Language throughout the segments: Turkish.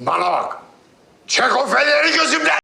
Bana bak. Çek o feneri gözümden.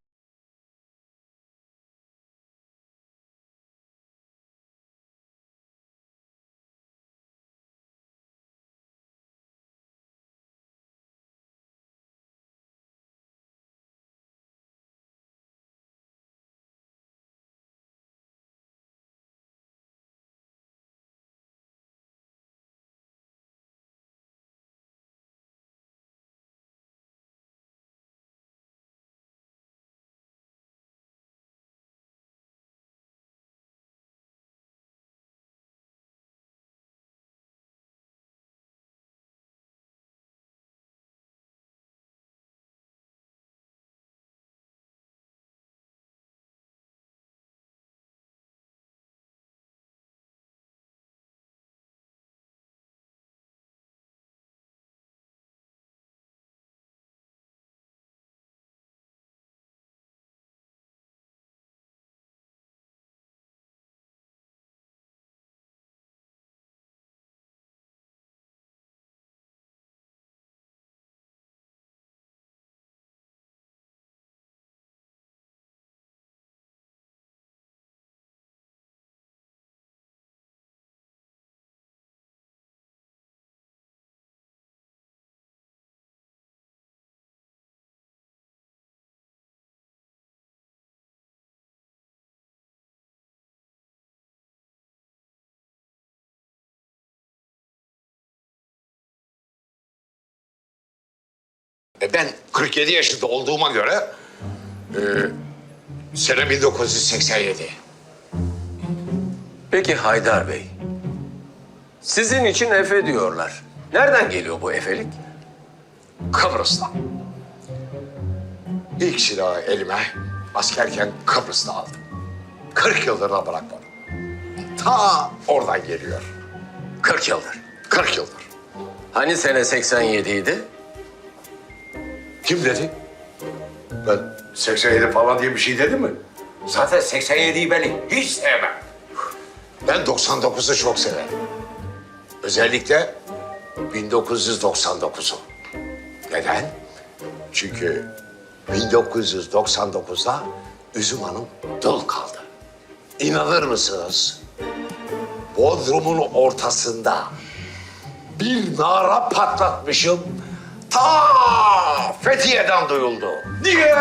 E ben 47 yaşında olduğuma göre e, sene 1987. Peki Haydar Bey. Sizin için Efe diyorlar. Nereden geliyor bu Efelik? Kıbrıs'ta. İlk silahı elime askerken Kıbrıs'ta aldım. 40 yıldır da bırakmadım. Ta oradan geliyor. 40 yıldır. 40 yıldır. Hani sene 87 idi? Kim dedi? Ben 87 falan diye bir şey dedim mi? Zaten 87'yi ben hiç sevmem. Ben 99'u çok severim. Özellikle 1999'u. Neden? Çünkü 1999'da Üzüm Hanım dul kaldı. İnanır mısınız? Bodrum'un ortasında bir nara patlatmışım. Ta Fethiye'den duyuldu. Diye!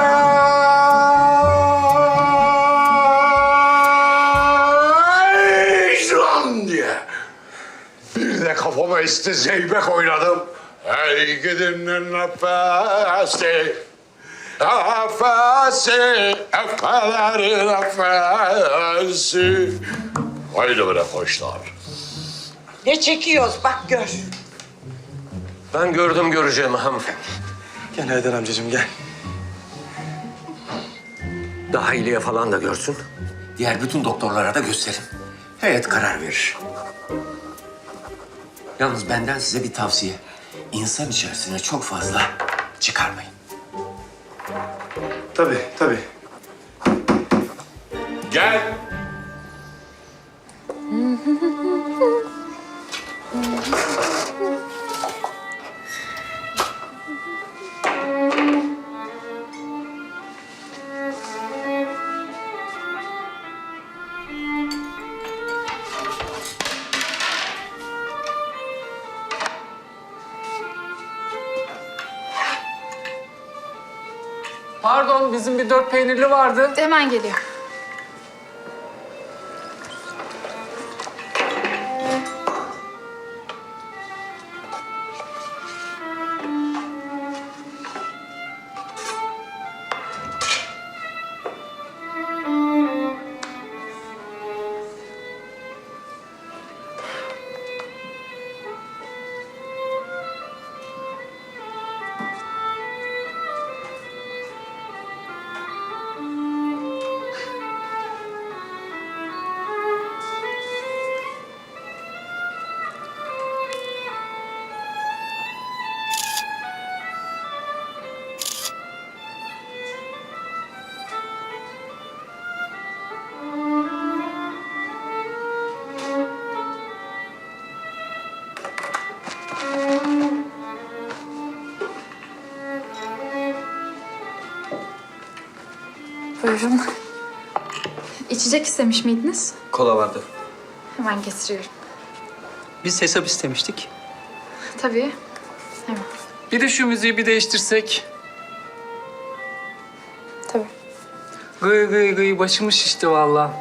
İcran diye. Bir de kafama esti zeybek oynadım. Hey gidin nefesi. Nefesi, efelerin nefesi. Haydi bre koçlar. Ne çekiyoruz bak gör. Ben gördüm göreceğimi hanımefendi. Gel Haydar amcacığım gel. Dahiliye falan da görsün. Diğer bütün doktorlara da gösterin. Heyet karar verir. Yalnız benden size bir tavsiye. İnsan içerisine çok fazla çıkarmayın. Tabii tabii. Gel. Bizim bir dört peynirli vardı. Hemen geliyor. Buyurun. İçecek istemiş miydiniz? Kola vardı. Hemen getiriyorum. Biz hesap istemiştik. Tabii. Hemen. Bir de şu müziği bir değiştirsek. Tabii. Gıy gıy gıy başımı şişti valla.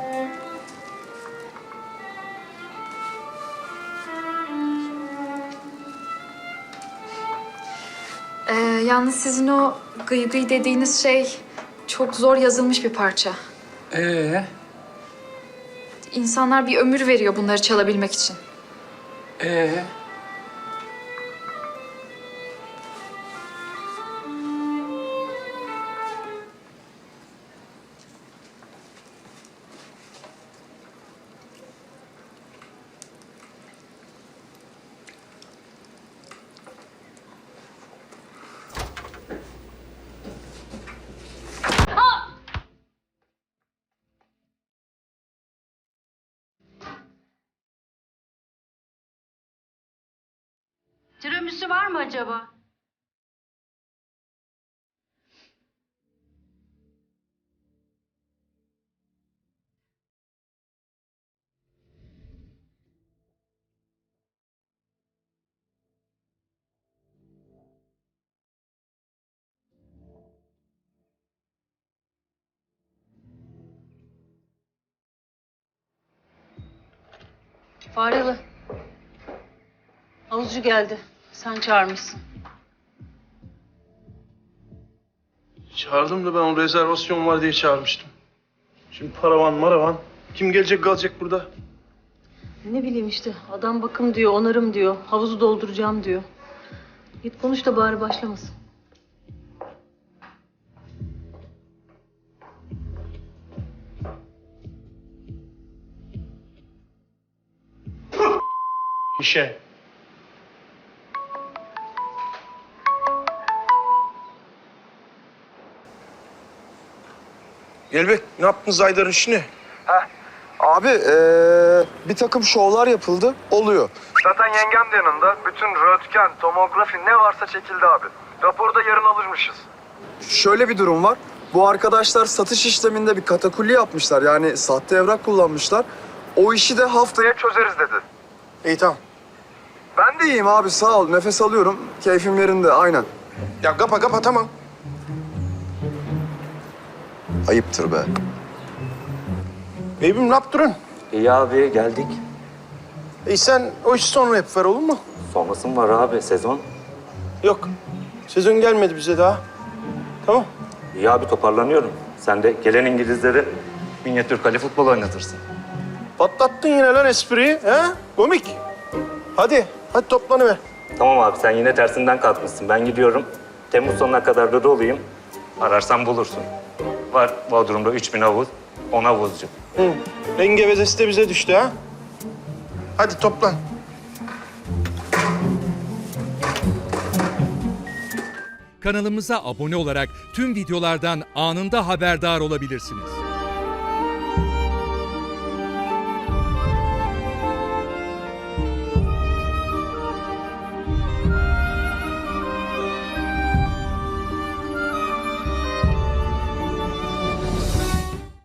Ee, yalnız sizin o gıy gıy dediğiniz şey çok zor yazılmış bir parça. Ee, İnsanlar bir ömür veriyor bunları çalabilmek için. ee. Tiramisu var mı acaba? Faryalı. Havuzcu geldi. Sen çağırmışsın. Çağırdım da ben o rezervasyon var diye çağırmıştım. Şimdi paravan maravan. Kim gelecek kalacak burada? Ne bileyim işte adam bakım diyor, onarım diyor, havuzu dolduracağım diyor. Git konuş da bari başlamasın. İşe. Gelbek ne yaptınız Aydar'ın işini? Abi eee, bir takım şovlar yapıldı. Oluyor. Zaten yengem de yanında. Bütün röntgen, tomografi ne varsa çekildi abi. Raporu da yarın alırmışız. Şöyle bir durum var. Bu arkadaşlar satış işleminde bir katakulli yapmışlar. Yani sahte evrak kullanmışlar. O işi de haftaya... Çözeriz dedi. İyi tamam. Ben de iyiyim abi sağ ol. Nefes alıyorum. Keyfim yerinde aynen. Ya kapa kapa tamam. Ayıptır be. Beybim ne yaptırın? İyi abi geldik. E sen o işi sonra yap ver olur mu? Sonrası mı var abi sezon? Yok. Sezon gelmedi bize daha. Tamam. İyi abi toparlanıyorum. Sen de gelen İngilizlere minyatür kale futbol oynatırsın. Patlattın yine lan espriyi. He? Komik. Hadi. Hadi toplanıver. Tamam abi sen yine tersinden kalkmışsın. Ben gidiyorum. Temmuz sonuna kadar da doluyum. Ararsan bulursun. Var Bodrum'da 3000 havuz, 10 havuzcu. Hı. Denge vezesi de bize düştü ha. Hadi toplan. Kanalımıza abone olarak tüm videolardan anında haberdar olabilirsiniz.